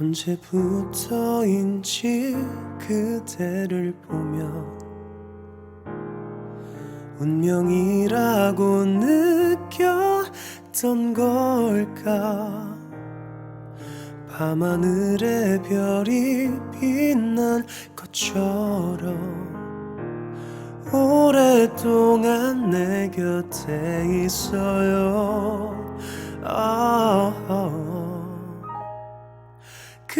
언제부터인지 그대를 보며 운명이라고 느꼈던 걸까? 밤하늘의 별이 빛난 것처럼 오랫동안 내 곁에 있어요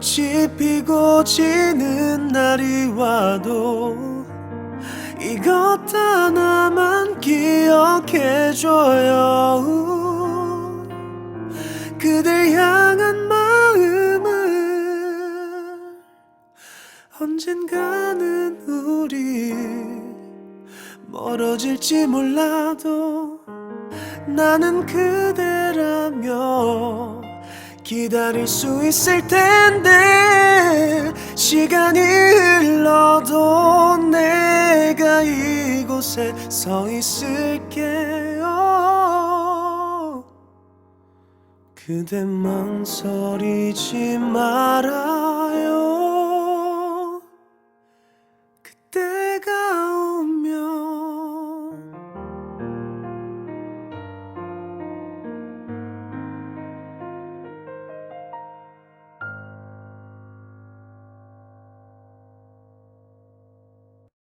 꽃이 피고 지는 날이 와도 이것 하나만 기억해줘요. 그댈 향한 마음은 언젠가는 우리 멀어질지 몰라도 나는 그대라며 기다릴 수 있을 텐데 시간이 흘러도 내가 이곳에 서 있을게요. 그대 망설이지 말아요